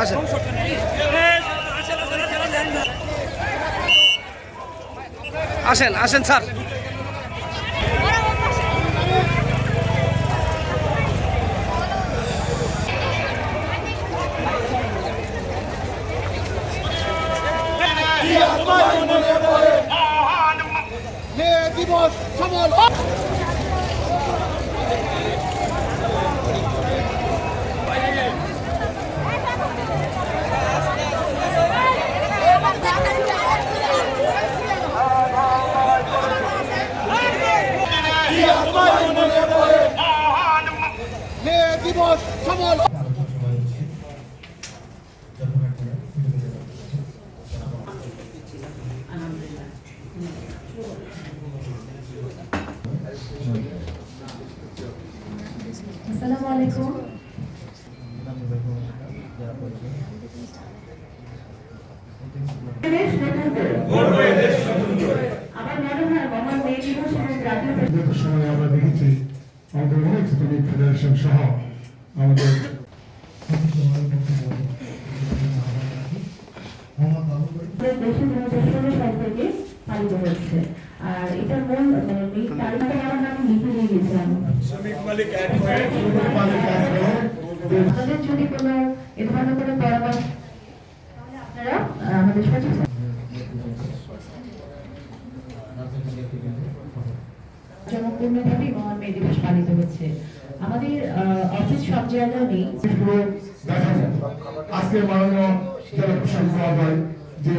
আসেন আসেন আসেন sir Yeah, my money, boy. মে দিবস সফল মে দিবস সফল আসসালামু আলাইকুম দেশ নতুন করে। আমার মনে হয় মহান মে দিবস এবং সময়ে আমরা দেখেছি আমাদের অনেক শ্রমিক ফেডারেশন সহ আমাদের পালিত হচ্ছে আর এটার মূল মানে আমাদের যদি কোনো এ ধরনের কোনো পরামর্শ আপনারা আমাদের সঠিক জনপূর্ণভাবে মহান মে দিবস পালিত হচ্ছে। আমাদের অফিস সব জায়গায় নেই। আজকে মাননীয় জেলা প্রশাসক মহোদয় যে